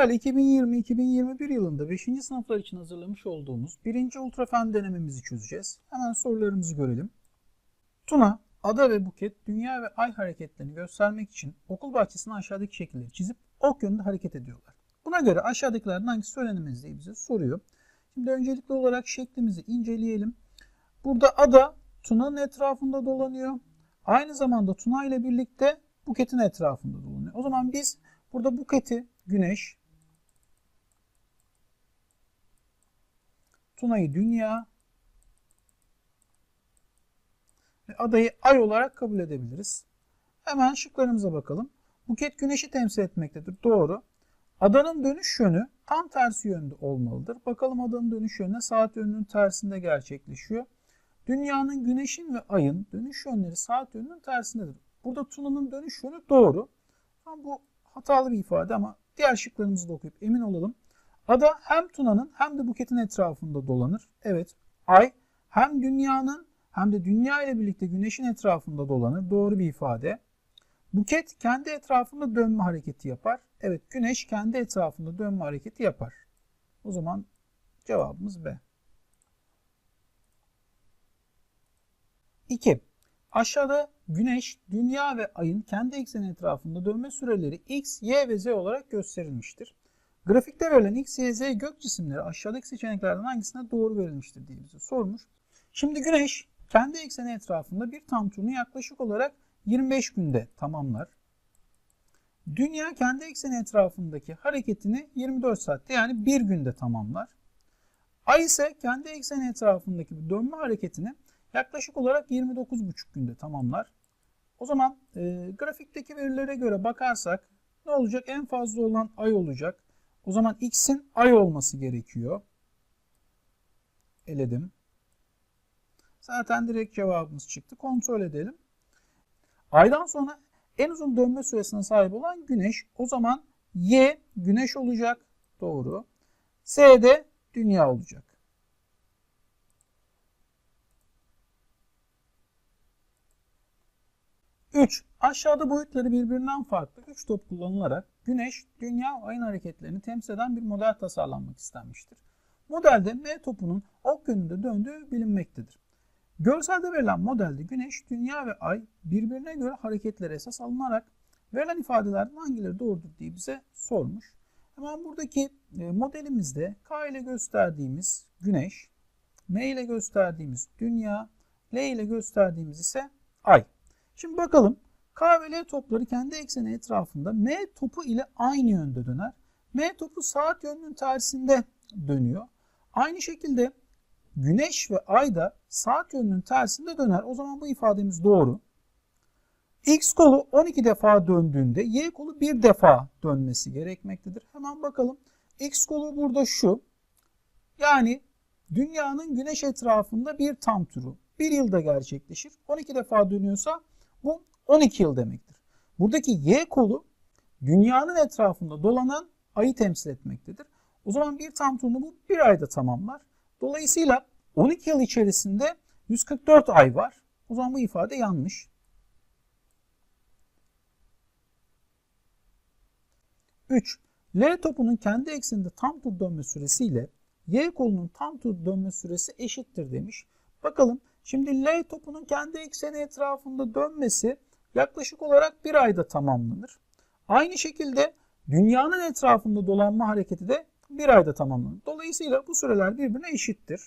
sizlerle 2020-2021 yılında 5. sınıflar için hazırlamış olduğumuz 1. ultrafen denememizi çözeceğiz. Hemen sorularımızı görelim. Tuna, Ada ve Buket dünya ve ay hareketlerini göstermek için okul bahçesine aşağıdaki şekilleri çizip ok yönünde hareket ediyorlar. Buna göre aşağıdakilerden hangisi söylenemez diye bize soruyor. Şimdi öncelikli olarak şeklimizi inceleyelim. Burada Ada Tuna'nın etrafında dolanıyor. Aynı zamanda Tuna ile birlikte Buket'in etrafında dolanıyor. O zaman biz burada Buket'i Güneş, Tuna'yı Dünya ve adayı Ay olarak kabul edebiliriz. Hemen şıklarımıza bakalım. Buket Güneş'i temsil etmektedir. Doğru. Adanın dönüş yönü tam tersi yönde olmalıdır. Bakalım adanın dönüş yönü saat yönünün tersinde gerçekleşiyor. Dünyanın, güneşin ve ayın dönüş yönleri saat yönünün tersindedir. Burada Tuna'nın dönüş yönü doğru. Ama bu hatalı bir ifade ama diğer şıklarımızı da okuyup emin olalım. Ada hem Tuna'nın hem de Buket'in etrafında dolanır. Evet. Ay hem dünyanın hem de dünya ile birlikte güneşin etrafında dolanır. Doğru bir ifade. Buket kendi etrafında dönme hareketi yapar. Evet güneş kendi etrafında dönme hareketi yapar. O zaman cevabımız B. 2. Aşağıda Güneş, Dünya ve Ay'ın kendi ekseni etrafında dönme süreleri x, y ve z olarak gösterilmiştir. Grafikte verilen x, y, z gök cisimleri aşağıdaki seçeneklerden hangisine doğru verilmiştir diye bize sormuş. Şimdi Güneş kendi ekseni etrafında bir tam turunu yaklaşık olarak 25 günde tamamlar. Dünya kendi ekseni etrafındaki hareketini 24 saatte yani bir günde tamamlar. Ay ise kendi ekseni etrafındaki dönme hareketini yaklaşık olarak 29,5 günde tamamlar. O zaman e, grafikteki verilere göre bakarsak ne olacak? En fazla olan ay olacak. O zaman x'in ay olması gerekiyor. Eledim. Zaten direkt cevabımız çıktı. Kontrol edelim. Aydan sonra en uzun dönme süresine sahip olan güneş. O zaman y güneş olacak. Doğru. S de dünya olacak. 3. Aşağıda boyutları birbirinden farklı 3 top kullanılarak Güneş, Dünya Ayın hareketlerini temsil eden bir model tasarlanmak istenmiştir. Modelde M topunun ok yönünde döndüğü bilinmektedir. Görselde verilen modelde Güneş, Dünya ve Ay birbirine göre hareketleri esas alınarak verilen ifadelerden hangileri doğrudur diye bize sormuş. Hemen buradaki e, modelimizde K ile gösterdiğimiz Güneş, M ile gösterdiğimiz Dünya, L ile gösterdiğimiz ise Ay. Şimdi bakalım K ve L topları kendi ekseni etrafında M topu ile aynı yönde döner. M topu saat yönünün tersinde dönüyor. Aynı şekilde Güneş ve Ay da saat yönünün tersinde döner. O zaman bu ifademiz doğru. X kolu 12 defa döndüğünde Y kolu bir defa dönmesi gerekmektedir. Hemen bakalım. X kolu burada şu. Yani dünyanın güneş etrafında bir tam turu. Bir yılda gerçekleşir. 12 defa dönüyorsa bu 12 yıl demektir. Buradaki y kolu dünyanın etrafında dolanan ayı temsil etmektedir. O zaman bir tam turunu bu bir ayda tamamlar. Dolayısıyla 12 yıl içerisinde 144 ay var. O zaman bu ifade yanlış. Üç, L topunun kendi ekseninde tam tur dönme süresi ile Y kolunun tam tur dönme süresi eşittir demiş. Bakalım Şimdi L topunun kendi ekseni etrafında dönmesi yaklaşık olarak bir ayda tamamlanır. Aynı şekilde dünyanın etrafında dolanma hareketi de bir ayda tamamlanır. Dolayısıyla bu süreler birbirine eşittir.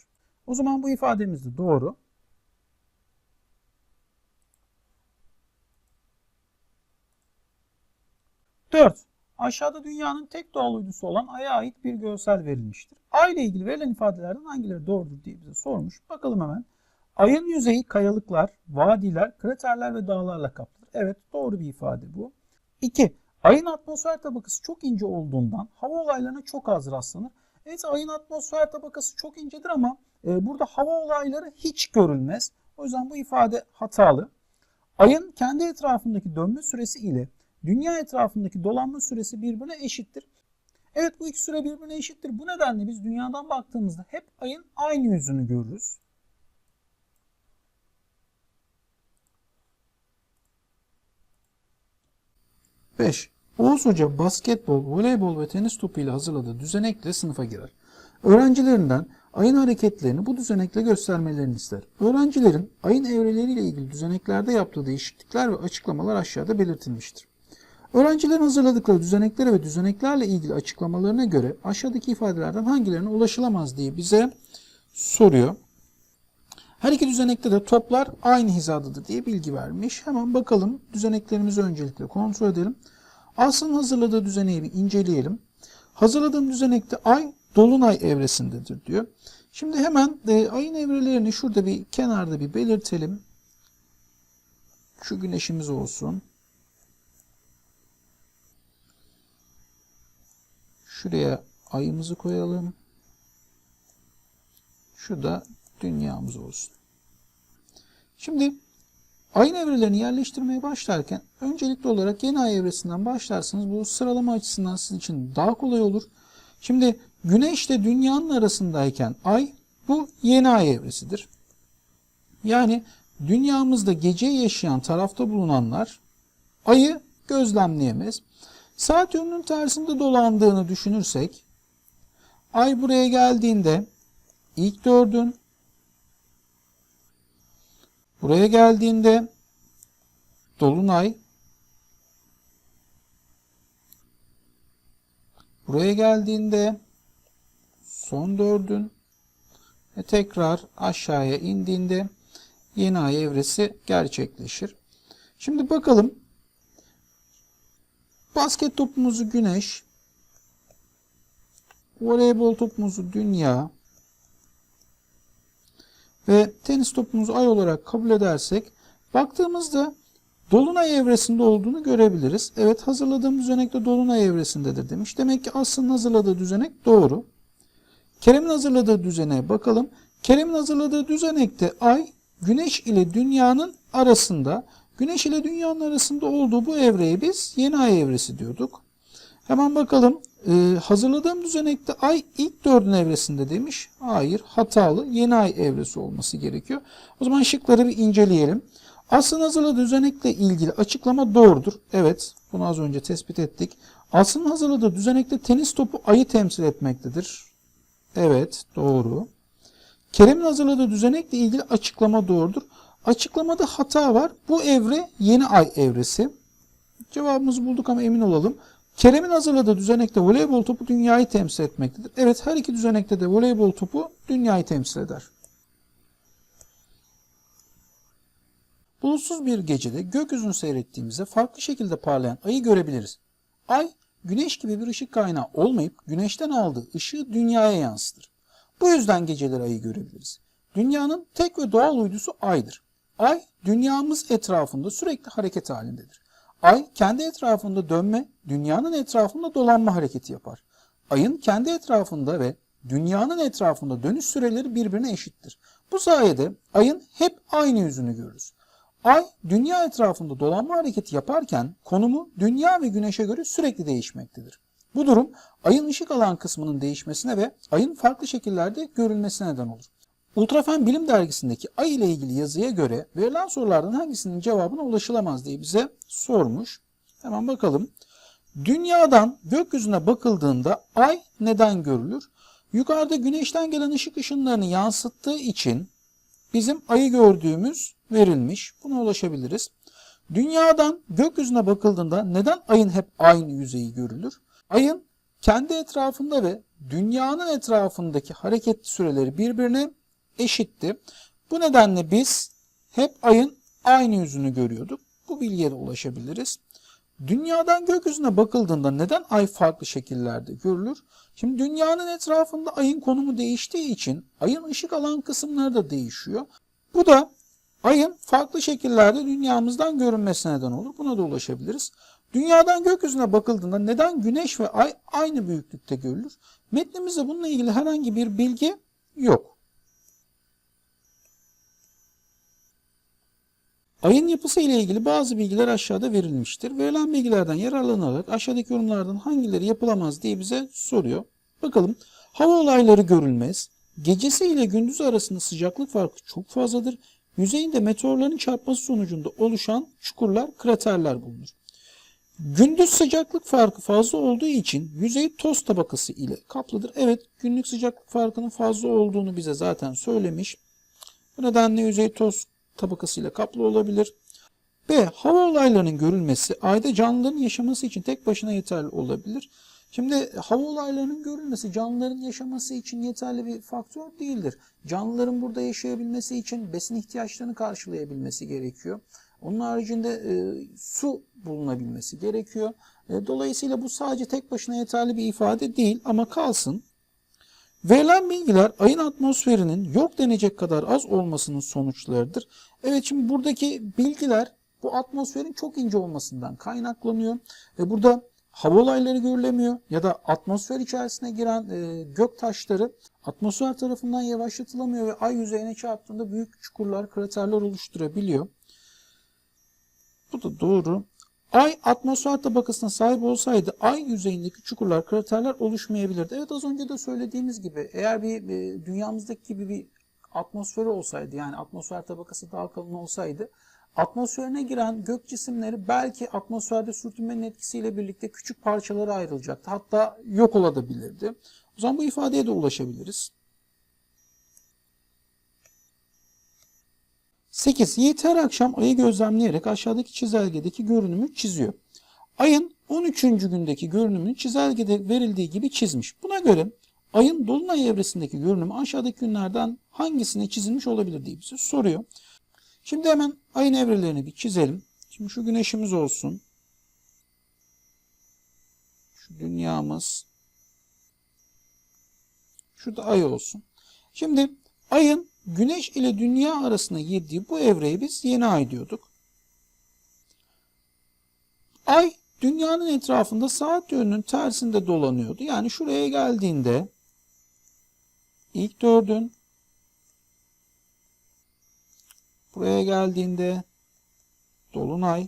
O zaman bu ifademiz de doğru. Dört. Aşağıda dünyanın tek doğal uydusu olan Ay'a ait bir görsel verilmiştir. Ay ile ilgili verilen ifadelerden hangileri doğrudur diye bize sormuş. Bakalım hemen. Ayın yüzeyi kayalıklar, vadiler, kraterler ve dağlarla kaplıdır. Evet doğru bir ifade bu. 2. Ayın atmosfer tabakası çok ince olduğundan hava olaylarına çok az rastlanır. Evet ayın atmosfer tabakası çok incedir ama e, burada hava olayları hiç görülmez. O yüzden bu ifade hatalı. Ayın kendi etrafındaki dönme süresi ile dünya etrafındaki dolanma süresi birbirine eşittir. Evet bu iki süre birbirine eşittir. Bu nedenle biz dünyadan baktığımızda hep ayın aynı yüzünü görürüz. 5. Oğuz Hoca basketbol, voleybol ve tenis topu ile hazırladığı düzenekle sınıfa girer. Öğrencilerinden ayın hareketlerini bu düzenekle göstermelerini ister. Öğrencilerin ayın evreleriyle ilgili düzeneklerde yaptığı değişiklikler ve açıklamalar aşağıda belirtilmiştir. Öğrencilerin hazırladıkları düzeneklere ve düzeneklerle ilgili açıklamalarına göre aşağıdaki ifadelerden hangilerine ulaşılamaz diye bize soruyor. Her iki düzenekte de toplar aynı hizadadır diye bilgi vermiş. Hemen bakalım düzeneklerimizi öncelikle kontrol edelim. Aslı'nın hazırladığı düzeneği bir inceleyelim. Hazırladığım düzenekte ay dolunay evresindedir diyor. Şimdi hemen e, ayın evrelerini şurada bir kenarda bir belirtelim. Şu güneşimiz olsun. Şuraya ayımızı koyalım. Şu da dünyamız olsun. Şimdi ayın evrelerini yerleştirmeye başlarken öncelikli olarak yeni ay evresinden başlarsanız bu sıralama açısından sizin için daha kolay olur. Şimdi güneş ile dünyanın arasındayken ay bu yeni ay evresidir. Yani dünyamızda gece yaşayan tarafta bulunanlar ayı gözlemleyemez. Saat yönünün tersinde dolandığını düşünürsek ay buraya geldiğinde ilk dördün buraya geldiğinde dolunay buraya geldiğinde son dördün ve tekrar aşağıya indiğinde yeni ay evresi gerçekleşir. Şimdi bakalım Basket topumuzu güneş, voleybol topumuzu dünya ve tenis topumuzu ay olarak kabul edersek baktığımızda dolunay evresinde olduğunu görebiliriz. Evet hazırladığım düzenekte dolunay evresindedir demiş. Demek ki Aslı'nın hazırladığı düzenek doğru. Kerem'in hazırladığı düzeneğe bakalım. Kerem'in hazırladığı düzenekte ay güneş ile dünyanın arasında Güneş ile dünyanın arasında olduğu bu evreye biz yeni ay evresi diyorduk. Hemen bakalım. Ee, hazırladığım düzenekte ay ilk dördün evresinde demiş. Hayır hatalı yeni ay evresi olması gerekiyor. O zaman şıkları bir inceleyelim. Aslında hazırladığı düzenekle ilgili açıklama doğrudur. Evet bunu az önce tespit ettik. Aslında hazırladığı düzenekte tenis topu ayı temsil etmektedir. Evet doğru. Kerem'in hazırladığı düzenekle ilgili açıklama doğrudur. Açıklamada hata var. Bu evre yeni ay evresi. Cevabımızı bulduk ama emin olalım. Kerem'in hazırladığı düzenekte voleybol topu dünyayı temsil etmektedir. Evet her iki düzenekte de voleybol topu dünyayı temsil eder. Bulutsuz bir gecede gökyüzünü seyrettiğimizde farklı şekilde parlayan ayı görebiliriz. Ay, güneş gibi bir ışık kaynağı olmayıp güneşten aldığı ışığı dünyaya yansıtır. Bu yüzden geceleri ayı görebiliriz. Dünyanın tek ve doğal uydusu aydır. Ay dünyamız etrafında sürekli hareket halindedir. Ay kendi etrafında dönme, dünyanın etrafında dolanma hareketi yapar. Ayın kendi etrafında ve dünyanın etrafında dönüş süreleri birbirine eşittir. Bu sayede ayın hep aynı yüzünü görürüz. Ay dünya etrafında dolanma hareketi yaparken konumu dünya ve güneşe göre sürekli değişmektedir. Bu durum ayın ışık alan kısmının değişmesine ve ayın farklı şekillerde görülmesine neden olur. Ultrafen Bilim Dergisi'ndeki ay ile ilgili yazıya göre verilen sorulardan hangisinin cevabına ulaşılamaz diye bize sormuş. Hemen bakalım. Dünyadan gökyüzüne bakıldığında ay neden görülür? Yukarıda güneşten gelen ışık ışınlarını yansıttığı için bizim ayı gördüğümüz verilmiş. Buna ulaşabiliriz. Dünyadan gökyüzüne bakıldığında neden ayın hep aynı yüzeyi görülür? Ayın kendi etrafında ve dünyanın etrafındaki hareket süreleri birbirine eşitti. Bu nedenle biz hep ayın aynı yüzünü görüyorduk. Bu bilgiye de ulaşabiliriz. Dünyadan gökyüzüne bakıldığında neden ay farklı şekillerde görülür? Şimdi dünyanın etrafında ayın konumu değiştiği için ayın ışık alan kısımları da değişiyor. Bu da ayın farklı şekillerde dünyamızdan görünmesine neden olur. Buna da ulaşabiliriz. Dünyadan gökyüzüne bakıldığında neden güneş ve ay aynı büyüklükte görülür? Metnimizde bununla ilgili herhangi bir bilgi yok. Ayın yapısı ile ilgili bazı bilgiler aşağıda verilmiştir. Verilen bilgilerden yararlanarak aşağıdaki yorumlardan hangileri yapılamaz diye bize soruyor. Bakalım. Hava olayları görülmez. Gecesi ile gündüzü arasında sıcaklık farkı çok fazladır. Yüzeyinde meteorların çarpması sonucunda oluşan çukurlar, kraterler bulunur. Gündüz sıcaklık farkı fazla olduğu için yüzey toz tabakası ile kaplıdır. Evet günlük sıcaklık farkının fazla olduğunu bize zaten söylemiş. Bu nedenle yüzey toz tabakası ile kaplı olabilir. B. Hava olaylarının görülmesi ayda canlıların yaşaması için tek başına yeterli olabilir. Şimdi hava olaylarının görülmesi canlıların yaşaması için yeterli bir faktör değildir. Canlıların burada yaşayabilmesi için besin ihtiyaçlarını karşılayabilmesi gerekiyor. Onun haricinde e, su bulunabilmesi gerekiyor. E, dolayısıyla bu sadece tek başına yeterli bir ifade değil ama kalsın. Verilen bilgiler ayın atmosferinin yok denecek kadar az olmasının sonuçlarıdır. Evet şimdi buradaki bilgiler bu atmosferin çok ince olmasından kaynaklanıyor. Ve burada hava olayları görülemiyor ya da atmosfer içerisine giren e, gök taşları atmosfer tarafından yavaşlatılamıyor ve ay yüzeyine çarptığında büyük çukurlar, kraterler oluşturabiliyor. Bu da doğru. Ay atmosfer tabakasına sahip olsaydı ay yüzeyindeki çukurlar, kraterler oluşmayabilirdi. Evet az önce de söylediğimiz gibi eğer bir, bir dünyamızdaki gibi bir atmosferi olsaydı yani atmosfer tabakası daha kalın olsaydı atmosferine giren gök cisimleri belki atmosferde sürtünmenin etkisiyle birlikte küçük parçalara ayrılacaktı. Hatta yok olabilirdi. O zaman bu ifadeye de ulaşabiliriz. 8. Yiğit her akşam ayı gözlemleyerek aşağıdaki çizelgedeki görünümü çiziyor. Ayın 13. gündeki görünümünü çizelgede verildiği gibi çizmiş. Buna göre ayın dolunay evresindeki görünümü aşağıdaki günlerden hangisine çizilmiş olabilir diye bize soruyor. Şimdi hemen ayın evrelerini bir çizelim. Şimdi şu güneşimiz olsun. Şu dünyamız. Şu da ay olsun. Şimdi ayın güneş ile dünya arasında girdiği bu evreye biz yeni ay diyorduk. Ay dünyanın etrafında saat yönünün tersinde dolanıyordu. Yani şuraya geldiğinde ilk dördün buraya geldiğinde dolunay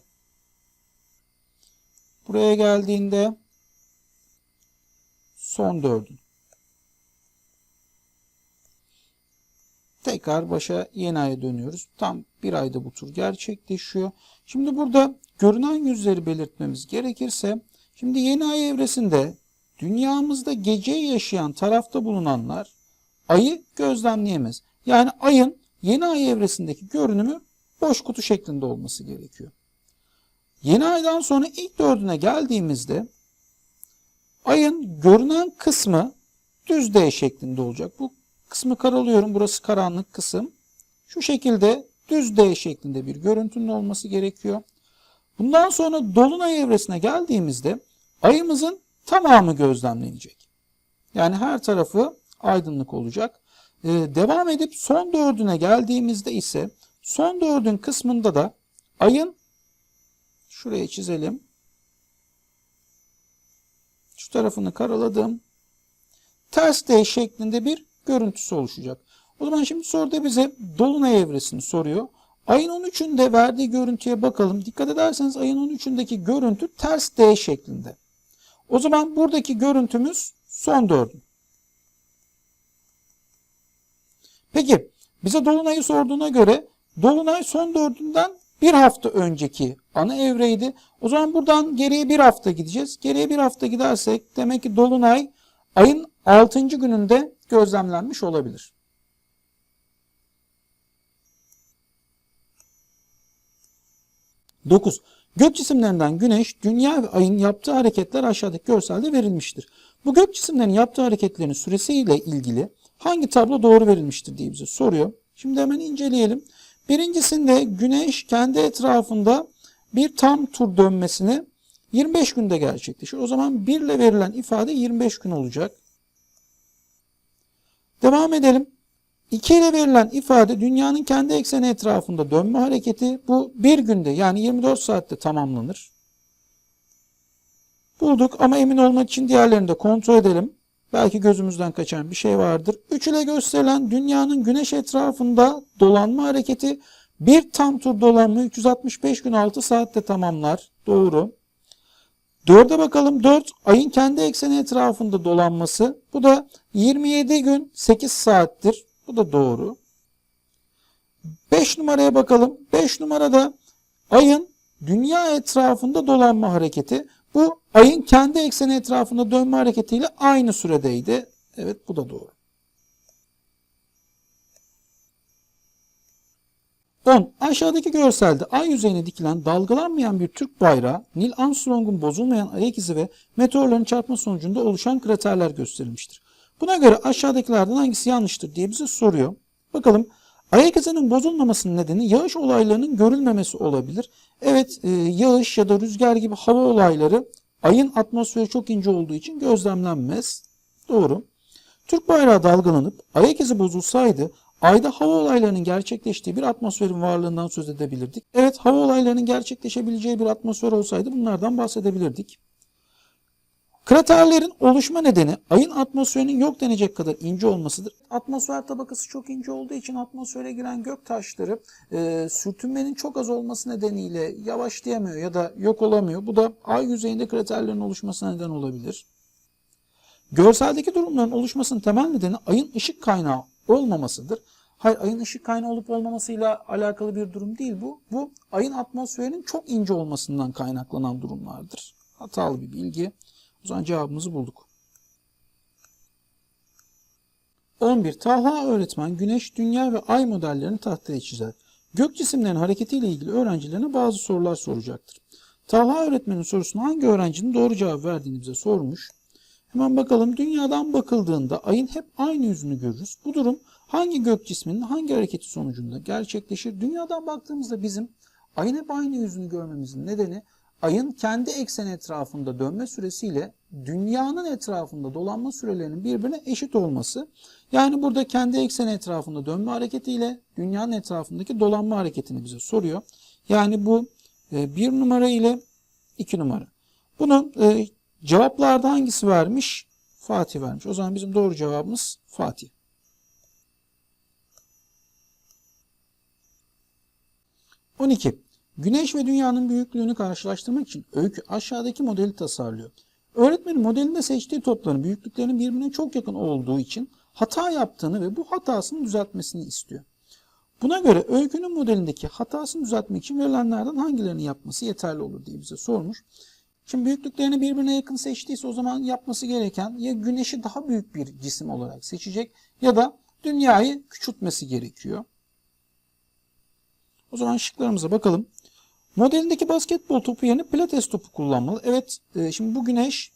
buraya geldiğinde son dördün Tekrar başa yeni aya dönüyoruz. Tam bir ayda bu tur gerçekleşiyor. Şimdi burada görünen yüzleri belirtmemiz gerekirse şimdi yeni ay evresinde dünyamızda geceyi yaşayan tarafta bulunanlar ayı gözlemleyemez. Yani ayın yeni ay evresindeki görünümü boş kutu şeklinde olması gerekiyor. Yeni aydan sonra ilk dördüne geldiğimizde ayın görünen kısmı düz D şeklinde olacak. Bu kısmı karalıyorum. Burası karanlık kısım. Şu şekilde düz D şeklinde bir görüntünün olması gerekiyor. Bundan sonra dolunay evresine geldiğimizde ayımızın tamamı gözlemlenecek. Yani her tarafı aydınlık olacak. Ee, devam edip son dördüne geldiğimizde ise son dördün kısmında da ayın şuraya çizelim. Şu tarafını karaladım. Ters D şeklinde bir görüntüsü oluşacak. O zaman şimdi soruda bize dolunay evresini soruyor. Ayın 13'ünde verdiği görüntüye bakalım. Dikkat ederseniz ayın 13'ündeki görüntü ters D şeklinde. O zaman buradaki görüntümüz son dördün. Peki bize dolunayı sorduğuna göre dolunay son dördünden bir hafta önceki ana evreydi. O zaman buradan geriye bir hafta gideceğiz. Geriye bir hafta gidersek demek ki dolunay ayın 6. gününde gözlemlenmiş olabilir. Dokuz. Gök cisimlerinden Güneş, Dünya ve Ay'ın yaptığı hareketler aşağıdaki görselde verilmiştir. Bu gök cisimlerinin yaptığı hareketlerin süresiyle ilgili hangi tablo doğru verilmiştir diye bize soruyor. Şimdi hemen inceleyelim. Birincisinde Güneş kendi etrafında bir tam tur dönmesini 25 günde gerçekleşir. O zaman 1 ile verilen ifade 25 gün olacak. Devam edelim. 2 ile verilen ifade dünyanın kendi ekseni etrafında dönme hareketi. Bu bir günde yani 24 saatte tamamlanır. Bulduk ama emin olmak için diğerlerini de kontrol edelim. Belki gözümüzden kaçan bir şey vardır. 3 ile gösterilen dünyanın güneş etrafında dolanma hareketi bir tam tur dolanma 365 gün 6 saatte tamamlar. Doğru. 4'e bakalım. 4 ayın kendi ekseni etrafında dolanması. Bu da 27 gün 8 saattir. Bu da doğru. 5 numaraya bakalım. 5 numarada ayın dünya etrafında dolanma hareketi. Bu ayın kendi ekseni etrafında dönme hareketiyle aynı süredeydi. Evet bu da doğru. 10. Aşağıdaki görselde ay yüzeyine dikilen dalgalanmayan bir Türk bayrağı, Neil Armstrong'un bozulmayan ayak izi ve meteorların çarpma sonucunda oluşan kraterler gösterilmiştir. Buna göre aşağıdakilerden hangisi yanlıştır diye bize soruyor. Bakalım ayak izinin bozulmamasının nedeni yağış olaylarının görülmemesi olabilir. Evet e, yağış ya da rüzgar gibi hava olayları ayın atmosferi çok ince olduğu için gözlemlenmez. Doğru. Türk bayrağı dalgalanıp ayak izi bozulsaydı ayda hava olaylarının gerçekleştiği bir atmosferin varlığından söz edebilirdik. Evet hava olaylarının gerçekleşebileceği bir atmosfer olsaydı bunlardan bahsedebilirdik. Kraterlerin oluşma nedeni ayın atmosferinin yok denecek kadar ince olmasıdır. Atmosfer tabakası çok ince olduğu için atmosfere giren gök taşları e, sürtünmenin çok az olması nedeniyle yavaşlayamıyor ya da yok olamıyor. Bu da ay yüzeyinde kraterlerin oluşmasına neden olabilir. Görseldeki durumların oluşmasının temel nedeni ayın ışık kaynağı olmamasıdır. Hayır ayın ışık kaynağı olup olmamasıyla alakalı bir durum değil bu. Bu ayın atmosferinin çok ince olmasından kaynaklanan durumlardır. Hatalı bir bilgi. O zaman cevabımızı bulduk. 11. Talha öğretmen güneş, dünya ve ay modellerini tahtaya çizer. Gök cisimlerin hareketiyle ilgili öğrencilerine bazı sorular soracaktır. Talha öğretmenin sorusuna hangi öğrencinin doğru cevap verdiğini bize sormuş. Hemen bakalım dünyadan bakıldığında ayın hep aynı yüzünü görürüz. Bu durum hangi gök cisminin hangi hareketi sonucunda gerçekleşir? Dünyadan baktığımızda bizim ayın hep aynı yüzünü görmemizin nedeni ayın kendi ekseni etrafında dönme süresiyle dünyanın etrafında dolanma sürelerinin birbirine eşit olması. Yani burada kendi ekseni etrafında dönme hareketiyle dünyanın etrafındaki dolanma hareketini bize soruyor. Yani bu e, bir numara ile iki numara. Bunun e, cevaplarda hangisi vermiş? Fatih vermiş. O zaman bizim doğru cevabımız Fatih. On iki. Güneş ve dünyanın büyüklüğünü karşılaştırmak için öykü aşağıdaki modeli tasarlıyor. Öğretmenin modelinde seçtiği topların büyüklüklerinin birbirine çok yakın olduğu için hata yaptığını ve bu hatasını düzeltmesini istiyor. Buna göre öykünün modelindeki hatasını düzeltmek için verilenlerden hangilerini yapması yeterli olur diye bize sormuş. Şimdi büyüklüklerini birbirine yakın seçtiyse o zaman yapması gereken ya güneşi daha büyük bir cisim olarak seçecek ya da dünyayı küçültmesi gerekiyor. O zaman şıklarımıza bakalım. Modelindeki basketbol topu yerine pilates topu kullanmalı. Evet e, şimdi bu güneş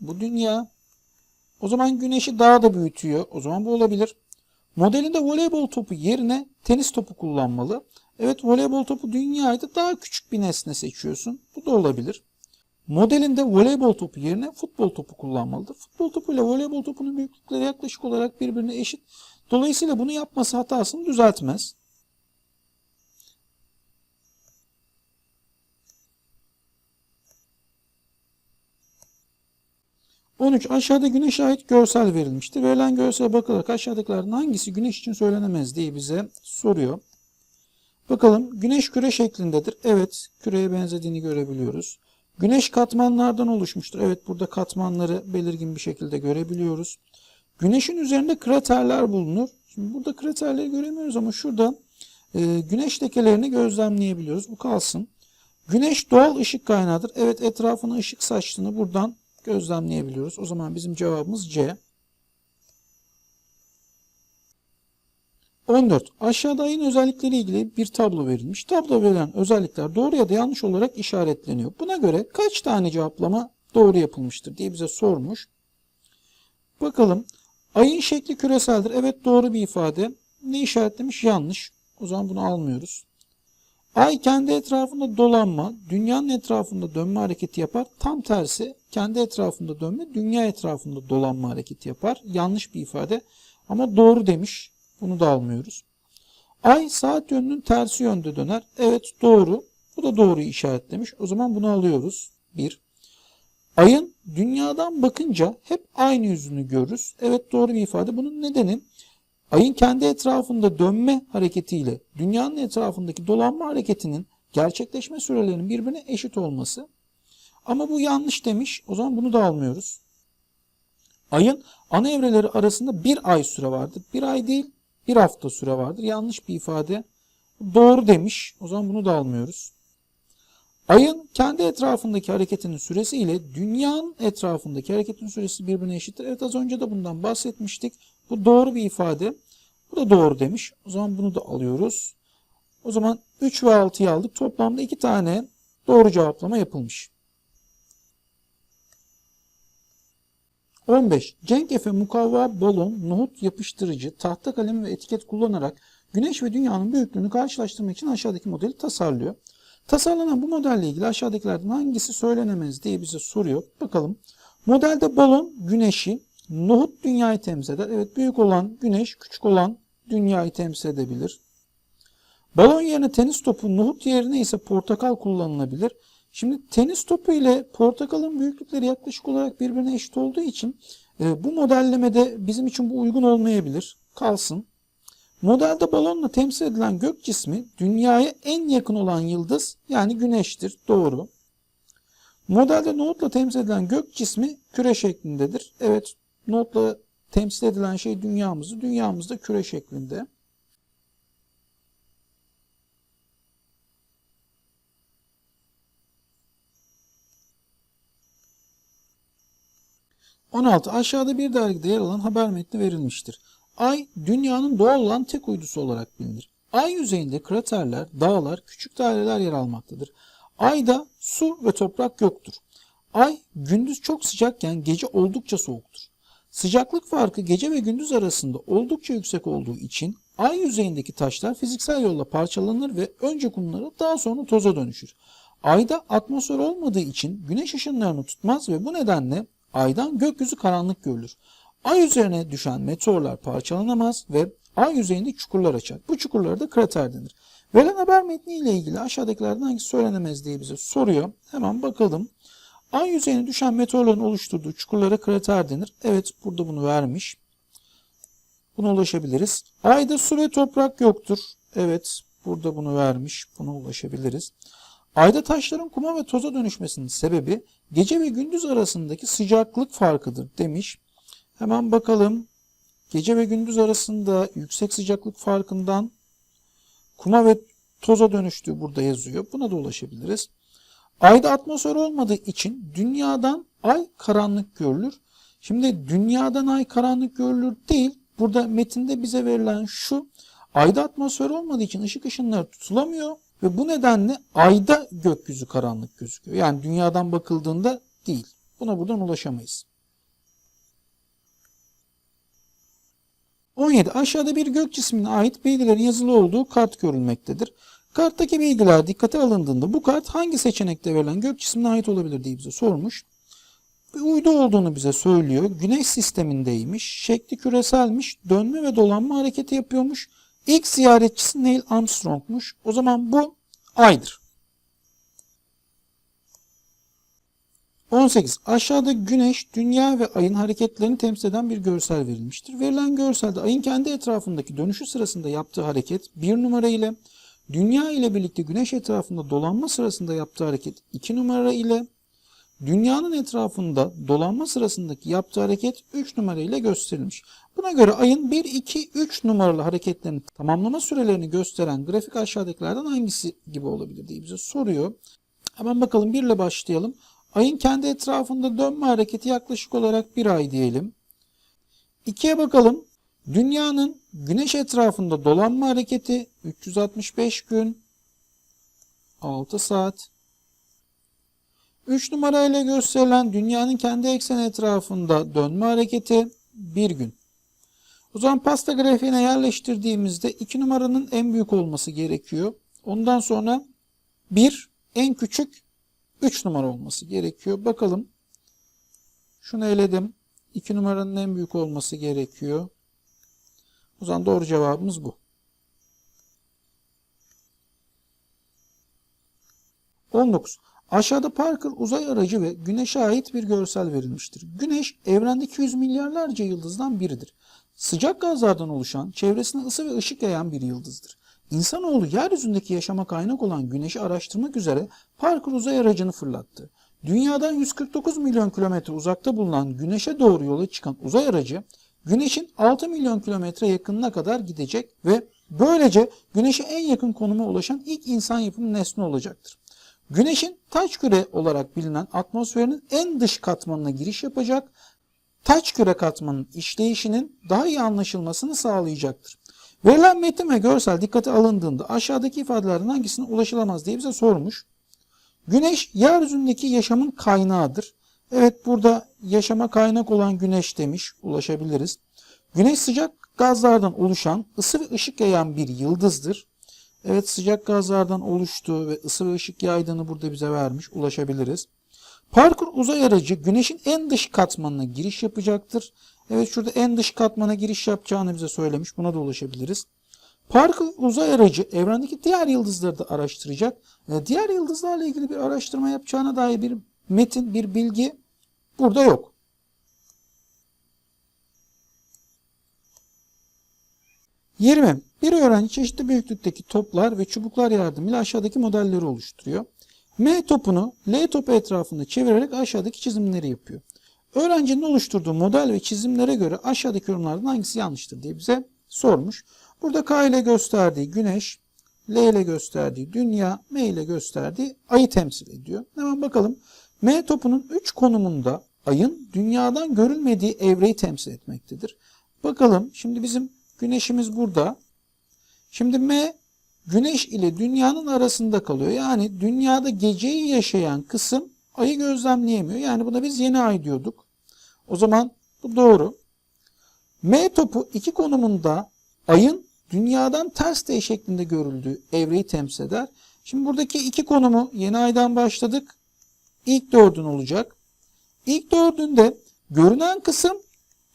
bu dünya o zaman güneşi daha da büyütüyor. O zaman bu olabilir. Modelinde voleybol topu yerine tenis topu kullanmalı. Evet voleybol topu dünyaydı daha küçük bir nesne seçiyorsun. Bu da olabilir. Modelinde voleybol topu yerine futbol topu kullanmalıdır. Futbol topu ile voleybol topunun büyüklükleri yaklaşık olarak birbirine eşit. Dolayısıyla bunu yapması hatasını düzeltmez. 13. Aşağıda güneşe ait görsel verilmiştir. Verilen görsele bakılarak aşağıdakilerden hangisi güneş için söylenemez diye bize soruyor. Bakalım güneş küre şeklindedir. Evet küreye benzediğini görebiliyoruz. Güneş katmanlardan oluşmuştur. Evet burada katmanları belirgin bir şekilde görebiliyoruz. Güneşin üzerinde kraterler bulunur. Şimdi burada kraterleri göremiyoruz ama şurada e, güneş lekelerini gözlemleyebiliyoruz. Bu kalsın. Güneş doğal ışık kaynağıdır. Evet etrafına ışık saçtığını buradan gözlemleyebiliyoruz. O zaman bizim cevabımız C. 14. Aşağıda ayın özellikleri ilgili bir tablo verilmiş. Tablo verilen özellikler doğru ya da yanlış olarak işaretleniyor. Buna göre kaç tane cevaplama doğru yapılmıştır diye bize sormuş. Bakalım. Ayın şekli küreseldir. Evet doğru bir ifade. Ne işaretlemiş? Yanlış. O zaman bunu almıyoruz. Ay kendi etrafında dolanma, dünyanın etrafında dönme hareketi yapar. Tam tersi kendi etrafında dönme, dünya etrafında dolanma hareketi yapar. Yanlış bir ifade ama doğru demiş. Bunu da almıyoruz. Ay saat yönünün tersi yönde döner. Evet doğru. Bu da doğru işaretlemiş. O zaman bunu alıyoruz. Bir. Ayın dünyadan bakınca hep aynı yüzünü görürüz. Evet doğru bir ifade. Bunun nedeni ayın kendi etrafında dönme hareketiyle dünyanın etrafındaki dolanma hareketinin gerçekleşme sürelerinin birbirine eşit olması. Ama bu yanlış demiş. O zaman bunu da almıyoruz. Ayın ana evreleri arasında bir ay süre vardır. Bir ay değil bir hafta süre vardır. Yanlış bir ifade. Doğru demiş. O zaman bunu da almıyoruz. Ayın kendi etrafındaki hareketinin süresi ile dünyanın etrafındaki hareketin süresi birbirine eşittir. Evet az önce de bundan bahsetmiştik. Bu doğru bir ifade. Bu da doğru demiş. O zaman bunu da alıyoruz. O zaman 3 ve 6'yı aldık. Toplamda 2 tane doğru cevaplama yapılmış. 15. Cenk Efe mukavva, balon, nohut yapıştırıcı, tahta kalem ve etiket kullanarak Güneş ve Dünya'nın büyüklüğünü karşılaştırmak için aşağıdaki modeli tasarlıyor. Tasarlanan bu modelle ilgili aşağıdakilerden hangisi söylenemez diye bize soruyor. Bakalım. Modelde balon güneşi, nohut dünyayı temsil eder. Evet büyük olan güneş, küçük olan dünyayı temsil edebilir. Balon yerine tenis topu, nohut yerine ise portakal kullanılabilir. Şimdi tenis topu ile portakalın büyüklükleri yaklaşık olarak birbirine eşit olduğu için e, bu modellemede bizim için bu uygun olmayabilir. Kalsın. Modelde balonla temsil edilen gök cismi dünyaya en yakın olan yıldız yani güneştir. Doğru. Modelde nohutla temsil edilen gök cismi küre şeklindedir. Evet nohutla temsil edilen şey dünyamızı. Dünyamız da küre şeklinde. ...16. Aşağıda bir dergide yer alan haber metni verilmiştir. Ay, dünyanın doğal olan tek uydusu olarak bilinir. Ay yüzeyinde kraterler, dağlar, küçük daireler yer almaktadır. Ayda su ve toprak yoktur. Ay, gündüz çok sıcakken gece oldukça soğuktur. Sıcaklık farkı gece ve gündüz arasında oldukça yüksek olduğu için ay yüzeyindeki taşlar fiziksel yolla parçalanır ve önce kumlara daha sonra toza dönüşür. Ayda atmosfer olmadığı için güneş ışınlarını tutmaz ve bu nedenle aydan gökyüzü karanlık görülür. Ay üzerine düşen meteorlar parçalanamaz ve ay yüzeyinde çukurlar açar. Bu çukurlara da krater denir. Verilen haber metni ile ilgili aşağıdakilerden hangisi söylenemez diye bize soruyor. Hemen bakalım. Ay yüzeyine düşen meteorların oluşturduğu çukurlara krater denir. Evet burada bunu vermiş. Buna ulaşabiliriz. Ayda su ve toprak yoktur. Evet burada bunu vermiş. Buna ulaşabiliriz. Ayda taşların kuma ve toza dönüşmesinin sebebi gece ve gündüz arasındaki sıcaklık farkıdır demiş. Hemen bakalım. Gece ve gündüz arasında yüksek sıcaklık farkından kuma ve toza dönüştüğü burada yazıyor. Buna da ulaşabiliriz. Ayda atmosfer olmadığı için dünyadan ay karanlık görülür. Şimdi dünyadan ay karanlık görülür değil. Burada metinde bize verilen şu. Ayda atmosfer olmadığı için ışık ışınları tutulamıyor ve bu nedenle ayda gökyüzü karanlık gözüküyor. Yani dünyadan bakıldığında değil. Buna buradan ulaşamayız. 17. Aşağıda bir gök cismine ait bilgilerin yazılı olduğu kart görülmektedir. Karttaki bilgiler dikkate alındığında bu kart hangi seçenekte verilen gök cismine ait olabilir diye bize sormuş. Bir uydu olduğunu bize söylüyor. Güneş sistemindeymiş. Şekli küreselmiş. Dönme ve dolanma hareketi yapıyormuş. İlk ziyaretçisi Neil Armstrong'muş. O zaman bu aydır. 18. Aşağıda güneş, dünya ve ayın hareketlerini temsil eden bir görsel verilmiştir. Verilen görselde ayın kendi etrafındaki dönüşü sırasında yaptığı hareket 1 numara ile, dünya ile birlikte güneş etrafında dolanma sırasında yaptığı hareket 2 numara ile, dünyanın etrafında dolanma sırasındaki yaptığı hareket 3 numara ile gösterilmiş. Buna göre ayın 1, 2, 3 numaralı hareketlerini tamamlama sürelerini gösteren grafik aşağıdakilerden hangisi gibi olabilir diye bize soruyor. Hemen bakalım 1 ile başlayalım. Ayın kendi etrafında dönme hareketi yaklaşık olarak bir ay diyelim. İkiye bakalım. Dünyanın güneş etrafında dolanma hareketi 365 gün 6 saat. 3 numarayla gösterilen dünyanın kendi ekseni etrafında dönme hareketi 1 gün. O zaman pasta grafiğine yerleştirdiğimizde 2 numaranın en büyük olması gerekiyor. Ondan sonra 1 en küçük 3 numara olması gerekiyor. Bakalım. Şunu eledim. 2 numaranın en büyük olması gerekiyor. O zaman doğru cevabımız bu. 19. Aşağıda Parker uzay aracı ve Güneş'e ait bir görsel verilmiştir. Güneş evrendeki yüz milyarlarca yıldızdan biridir. Sıcak gazlardan oluşan, çevresine ısı ve ışık yayan bir yıldızdır. İnsanoğlu yeryüzündeki yaşama kaynak olan güneşi araştırmak üzere Parker uzay aracını fırlattı. Dünyadan 149 milyon kilometre uzakta bulunan güneşe doğru yola çıkan uzay aracı güneşin 6 milyon kilometre yakınına kadar gidecek ve Böylece Güneş'e en yakın konuma ulaşan ilk insan yapımı nesne olacaktır. Güneş'in taç küre olarak bilinen atmosferinin en dış katmanına giriş yapacak, taç küre katmanının işleyişinin daha iyi anlaşılmasını sağlayacaktır. Verilen metin ve görsel dikkate alındığında aşağıdaki ifadelerden hangisine ulaşılamaz diye bize sormuş. Güneş yeryüzündeki yaşamın kaynağıdır. Evet burada yaşama kaynak olan güneş demiş. Ulaşabiliriz. Güneş sıcak gazlardan oluşan ısı ve ışık yayan bir yıldızdır. Evet sıcak gazlardan oluştuğu ve ısı ve ışık yaydığını burada bize vermiş. Ulaşabiliriz. Parkur uzay aracı güneşin en dış katmanına giriş yapacaktır. Evet şurada en dış katmana giriş yapacağını bize söylemiş. Buna da ulaşabiliriz. Parkur uzay aracı evrendeki diğer yıldızları da araştıracak. Diğer yıldızlarla ilgili bir araştırma yapacağına dair bir metin, bir bilgi burada yok. Yirmi. Bir öğrenci çeşitli büyüklükteki toplar ve çubuklar yardımıyla aşağıdaki modelleri oluşturuyor. M topunu L topu etrafında çevirerek aşağıdaki çizimleri yapıyor. Öğrencinin oluşturduğu model ve çizimlere göre aşağıdaki yorumlardan hangisi yanlıştır diye bize sormuş. Burada K ile gösterdiği güneş, L ile gösterdiği dünya, M ile gösterdiği ayı temsil ediyor. Hemen bakalım. M topunun 3 konumunda ayın dünyadan görülmediği evreyi temsil etmektedir. Bakalım şimdi bizim güneşimiz burada. Şimdi M güneş ile dünyanın arasında kalıyor. Yani dünyada geceyi yaşayan kısım ayı gözlemleyemiyor. Yani buna biz yeni ay diyorduk. O zaman bu doğru. M topu iki konumunda ayın dünyadan ters D şeklinde görüldüğü evreyi temsil eder. Şimdi buradaki iki konumu yeni aydan başladık. İlk dördün olacak. İlk dördünde görünen kısım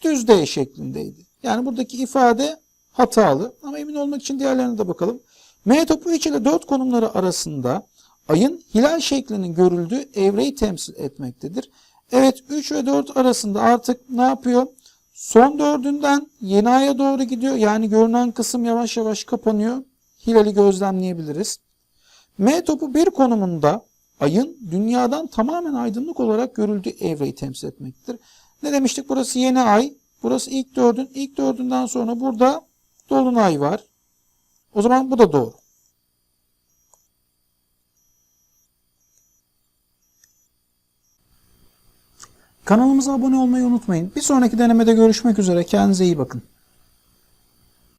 düz D şeklindeydi. Yani buradaki ifade hatalı ama emin olmak için diğerlerine de bakalım. M topu 3 ile 4 konumları arasında ayın hilal şeklinin görüldüğü evreyi temsil etmektedir. Evet 3 ve 4 arasında artık ne yapıyor? Son dördünden yeni aya doğru gidiyor. Yani görünen kısım yavaş yavaş kapanıyor. Hilali gözlemleyebiliriz. M topu bir konumunda ayın dünyadan tamamen aydınlık olarak görüldüğü evreyi temsil etmektedir. Ne demiştik? Burası yeni ay. Burası ilk dördün. İlk dördünden sonra burada dolunay var. O zaman bu da doğru. Kanalımıza abone olmayı unutmayın. Bir sonraki denemede görüşmek üzere. Kendinize iyi bakın.